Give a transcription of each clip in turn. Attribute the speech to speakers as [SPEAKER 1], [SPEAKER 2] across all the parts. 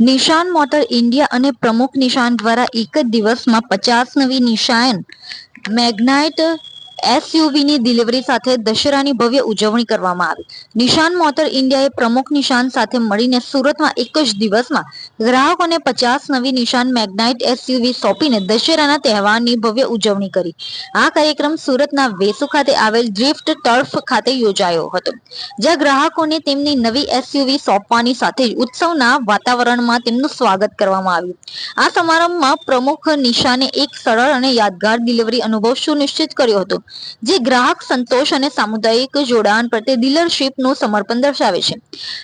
[SPEAKER 1] નિશાન motor India અને પ્રમુખ નિશાન દ્વારા એક જ દિવસમાં પચાસ નવી નિશાન મેગ્નાઇટ એસયુવીની ડિલિવરી સાથે દશેરાની ભવ્ય ઉજવણી કરવામાં આવી. નિશાન મોટર ઇન્ડિયાએ પ્રમુખ નિશાન સાથે મળીને સુરતમાં એક જ દિવસમાં ગ્રાહકોને પચાસ નવી નિશાન મેગ્નાઇટ એસયુવી સોંપીને દશેરાના તહેવારની ભવ્ય ઉજવણી કરી. આ કાર્યક્રમ સુરતના વેસુ ખાતે આવેલ ડ્રિફ્ટ ટર્ફ ખાતે યોજાયો હતો, જ્યાં ગ્રાહકોને તેમની નવી એસયુવી સોંપવાની સાથે જ ઉત્સવના વાતાવરણમાં તેમનું સ્વાગત કરવામાં આવ્યું. આ સમારંભમાં પ્રમુખ નિશાને એક સરળ અને યાદગાર ડિલિવરી અનુભવ સુનિશ્ચિત કર્યો હતો. જે ગ્રાહક સંતોષ અને સામુદાયિક જોડાણ પ્રત્યે ડીલરશીપનું સમર્પણ દર્શાવે છે.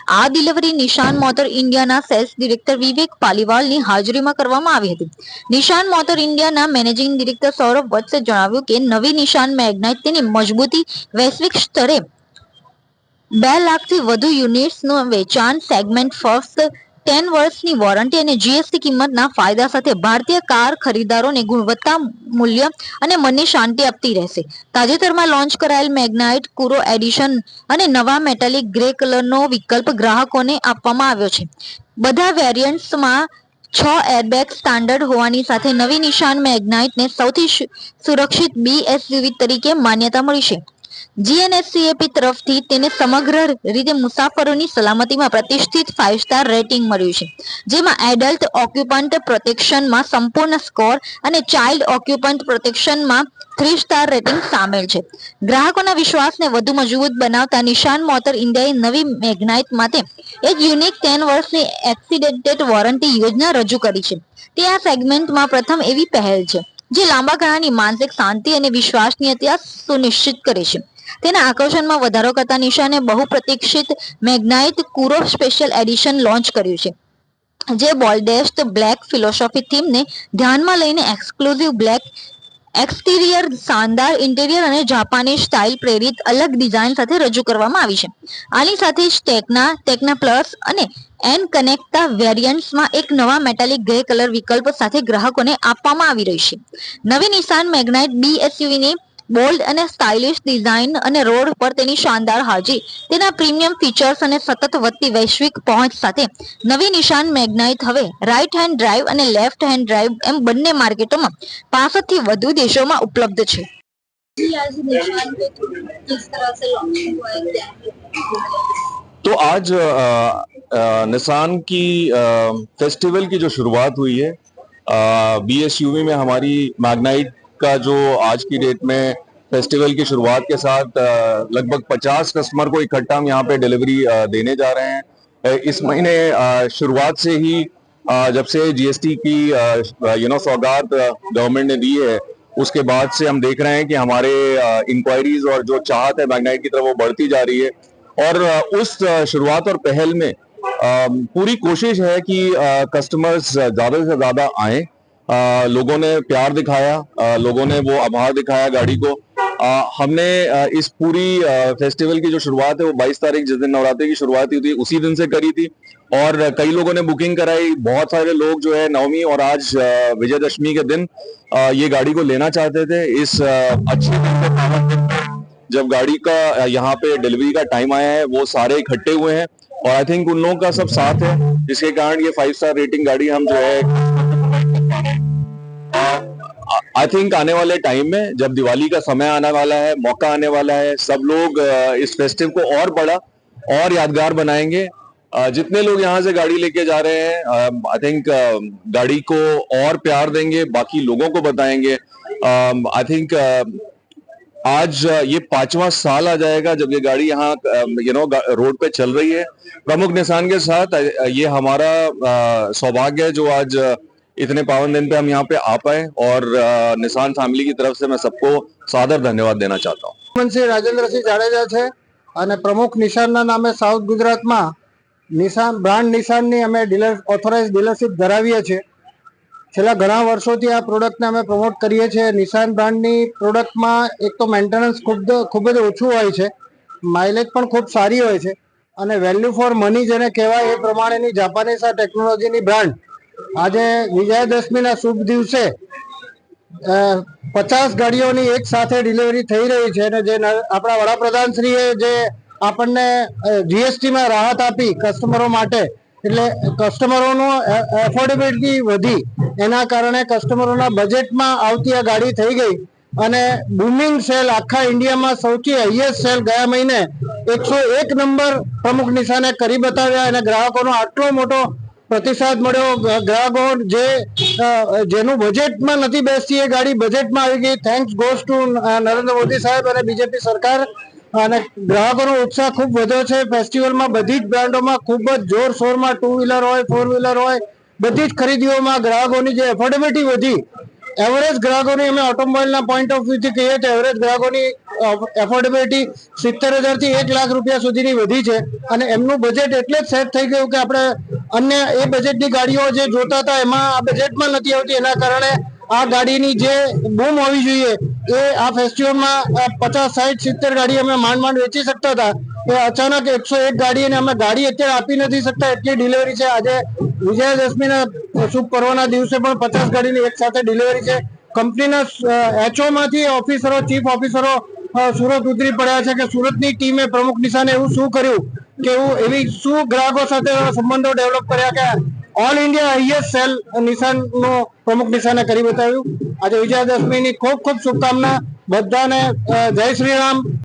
[SPEAKER 1] આ ડિલિવરી નિશાન મોટર ઇન્ડિયાના સેલ્સ ડિરેક્ટર વિવેક પાલીવાલની હાજરીમાં કરવામાં આવી હતી. નિશાન મોટર ઇન્ડિયાના મેનેજિંગ ડિરેક્ટર સૌરભ વત્સે જણાવ્યું કે નવી નિશાન મેગ્નાઇટ તેની મજબૂતી વૈશ્વિક સ્તરે બે લાખથી વધુ યુનિટ્સનું વેચાણ સેગમેન્ટ ફર્સ્ટ ટેન વર્ષની વોરંટી અને જીએસટી કિંમતના ફાયદા સાથે ભારતીય કાર ખરીદદારોને ગુણવત્તા, મૂલ્ય અને મનને શાંતિ આપતી રહેશે. તાજેતરમાં લોન્ચ કરાયેલ મેગ્નાઇટ કુરો એડિશન અને નવા મેટાલિક ગ્રે કલરનો વિકલ્પ ગ્રાહકોને આપવામાં આવ્યો છે. બધા વેરિયન્ટ્સમાં છ એરબેગ સ્ટાન્ડર્ડ હોવાની સાથે નવી નિશાન મેગ્નાઇટને સૌથી સુરક્ષિત બી એસયુવી તરીકે માન્યતા મળી છે. જીએનએસસીએપી તરફથી તેને સમગ્ર રીતે મુસાફરોની સલામતીમાં પ્રતિષ્ઠિત ફાઇવ સ્ટાર રેટિંગ મળ્યું છે. જેમાં એડલ્ટ ઓક્યુપન્ટ પ્રોટેક્શનમાં સંપૂર્ણ સ્કોર અને ચાઇલ્ડ ઓક્યુપન્ટ પ્રોટેક્શનમાં થ્રી સ્ટાર રેટિંગ સામેલ છે. ગ્રાહકોના વિશ્વાસને વધુ મજબૂત બનાવતા નિશાન મોટર ઇન્ડિયાએ નવી મેગ્નાઇટ માટે એક યુનિક ટેન વર્ષની એક્સિડેન્ટેડ વોરંટી યોજના રજૂ કરી છે. તે આ સેગમેન્ટમાં પ્રથમ એવી પહેલ છે, જે લાંબા ગાળાની માનસિક શાંતિ અને વિશ્વાસનીયતા સુનિશ્ચિત કરે છે. તેના આકર્ષણમાં વધારો કરતા નિશાને બહુ પ્રતીક્ષિત Magnite Kuro special edition launch કર્યું છે. જે બોલ્ડેસ્ટ બ્લેક ફિલોસોફી થીમને ધ્યાનમાં લઈને એક્સક્લુઝિવ બ્લેક એક્સટીરિયર શાનદાર ઇન્ટિરિયર અને જાપાની સ્ટાઇલ પ્રેરિત અલગ ડિઝાઇન સાથે રજૂ કરવામાં આવી છે. આની સાથે જ ટેકના ટેકના પ્લસ અને એન કનેક્ટા વેરિયન્ટ્સમાં એક નવા મેટાલિક ગ્રે કલર વિકલ્પ સાથે ગ્રાહકોને આપવામાં આવી રહી છે. નવી નિશાન મેગ્નાઇટ બી એસયુવીની બોલ્ડ અને સ્ટાઇલિશ ડિઝાઇન અને રોડ પર તેની શાનદાર હાજરી તેના પ્રીમિયમ ફીચર્સ અને સતત વધતી વૈશ્વિક પહોંચ સાથે નવી નિશાન મેગ્નાઇટ હવે રાઇટ હેન્ડ ડ્રાઈવ અને લેફ્ટ હેન્ડ ડ્રાઈવ એમ બંને માર્કેટોમાં પાસઠ થી વધુ દેશોમાં ઉપલબ્ધ છે
[SPEAKER 2] आज निशान पे किस तरह से लॉन्च हुआ है क्या है
[SPEAKER 3] तो आज निसान की फेस्टिवल की जो शुरुआत हुई है बी एस में हमारी मैग्नाइट का जो आज की डेट में फेस्टिवल की शुरुआत के साथ लगभग 50 कस्टमर को इकट्ठा हम यहाँ पे डिलीवरी देने जा रहे हैं। इस महीने शुरुआत से ही जब से जीएसटी की यू नो सौगात गवर्नमेंट ने दी है, उसके बाद से हम देख रहे हैं कि हमारे इंक्वायरीज और जो चाहत है मैग्नाइट की तरफ़ वो बढ़ती जा रही है। और उस शुरुआत और पहल में पूरी कोशिश है कि कस्टमर्स ज़्यादा से ज़्यादा आए। अ, लोगों ने प्यार दिखाया अ, लोगों ने वो आभार दिखाया गाड़ी को। अ, हमने अ, इस पूरी अ, फेस्टिवल की जो शुरुआत है वो 22 तारीख जिस दिन नवरात्रि की शुरुआत हुई थी उसी दिन से करी थी। और कई लोगों ने बुकिंग कराई बहुत सारे लोग जो है नवमी और आज विजयदशमी के दिन अ, ये गाड़ी को लेना चाहते थे। इस अ, अच्छे दिन पे पावन दिन जब गाड़ी का यहाँ पे डिलीवरी का टाइम आया है वो सारे इकट्ठे हुए हैं। और आई थिंक उन लोगों का सब साथ है जिसके कारण ये फाइव स्टार रेटिंग गाड़ी हम जो है आई थिंक आने वाले टाइम में जब दिवाली का समय आने वाला है, मौका आने वाला है, सब लोग इस फेस्टिव को और बड़ा, और यादगार बनाएँगे। जितने लोग यहाँ से गाड़ी लेके जा रहे हैं आई थिंक गाड़ी को और प्यार देंगे, बाकी लोगों को बताएँगे। आई थिंक आज ये पांचवा साल आ जाएगा जब ये गाड़ी यहाँ यू नो रोड पे चल रही है। प्रमुख निशान के साथ ये हमारा सौभाग्य है जो आज इतने पावन दिन पे हम यहाँ पे आ पाए और अ, निशान फैमिली की तरफ से मैं सबको सादर धन्यवाद देना चाहता हूँ
[SPEAKER 4] મંત્રી રાજેન્દ્રસિંહ જાડેજા છે અને પ્રમુખ નિશાનના નામે સાઉથ ગુજરાતમાં નિશાન બ્રાન્ડ નિશાનની અમે ડીલર ઓથોરાઇઝ ડીલરશીપ ધરાવીએ છીએ છેલ્લા ઘણા વર્ષોથી આ પ્રોડક્ટને અમે પ્રમોટ કરીએ છીએ નિશાન બ્રાન્ડની પ્રોડક્ટમાં એક તો મેન્ટેનન્સ ખૂબ જ ખૂબ જ ઓછું હોય છે માઇલેજ પણ ખૂબ સારી હોય છે અને વેલ્યુ ફોર મની જેને કહેવાય એ પ્રમાણેની જાપાનીઝ આ ટેકનોલોજીની બ્રાન્ડ આજે વિજયાદશમીના શુભ દિવસે પચાસ ગાડીઓની એક સાથે ડિલિવરી થઈ રહી છે અને જે આપણા વડાપ્રધાનશ્રીએ જે આપણને જીએસટીમાં રાહત આપી કસ્ટમરો માટે, એટલે કસ્ટમરોનું એફોર્ડેબિલિટી વધી, એના કારણે કસ્ટમરોના બજેટમાં આવતી આ ગાડી થઈ ગઈ અને બુમિંગ સેલ આખા ઇન્ડિયામાં સૌથી હાઈએસ્ટ સેલ ગયા મહિને એકસો એક નંબર પ્રમુખ નિશાને કરી બતાવ્યા અને ગ્રાહકોનો આટલો મોટો પ્રતિસાદ મળ્યો. ગ્રાહકો જે જેનું બજેટમાં નથી બેસતી એ ગાડી બજેટમાં આવી ગઈ. Thanks goes to Narendra Modi સાહેબ અને બીજેપી સરકાર. અને ગ્રાહકોનો ઉત્સાહ ખૂબ વધ્યો છે. ફેસ્ટિવલમાં બધી જ બ્રાન્ડોમાં ખૂબ જ જોરશોરમાં ટુ વ્હીલર હોય ફોર વ્હીલર હોય, બધી જ ખરીદીઓમાં ગ્રાહકોની જે એફોર્ડેબિલિટી વધી. એવરેજ ગ્રાહકોની અમે ઓટોમોબાઈલના પોઈન્ટ ઓફ વ્યૂથી કહીએ તો એવરેજ ગ્રાહકોની એફોર્ડેબિલિટી સિત્તેર હજારથી એક લાખ રૂપિયા સુધીની વધી છે. અને એમનું બજેટ એટલે જ સેટ થઈ ગયું કે આપણે અન્ય એ બજેટની ગાડીઓ જે જોતા હતા, એમાં આ બજેટમાં નથી આવતી. એના કારણે આ ગાડીની જે બૂમ હોવી જોઈએ, એ આ ફેસ્ટિવલમાં પચાસ સાઠ સિત્તેર ગાડી અમે માંડ માંડ વેચી શકતા હતા. એ અચાનક એકસો એક ગાડી અને અમે ગાડી અત્યારે આપી નથી શકતા. એટલી ડિલિવરી છે. આજે વિજયાદશમીના શુભ પર્વના દિવસે પણ પચાસ ગાડીની એક સાથે ડિલિવરી છે. કંપનીના એચઓ માંથી ઓફિસરો ચીફ ઓફિસરો સુરત ઉતરી પડ્યા છે કે સુરતની ટીમે પ્રમુખ નિશાને એવું શું કર્યું? કે હું એવી શું ગ્રાહકો સાથે સંબંધો ડેવલપ કર્યા કે ઓલ ઇન્ડિયા હાઈએસ્ટ સેલ નિશાનનો પ્રમુખ નિશાને કરી બતાવ્યું. આજે વિજયાદશમીની ખૂબ ખૂબ શુભકામના. બધાને જય શ્રી રામ.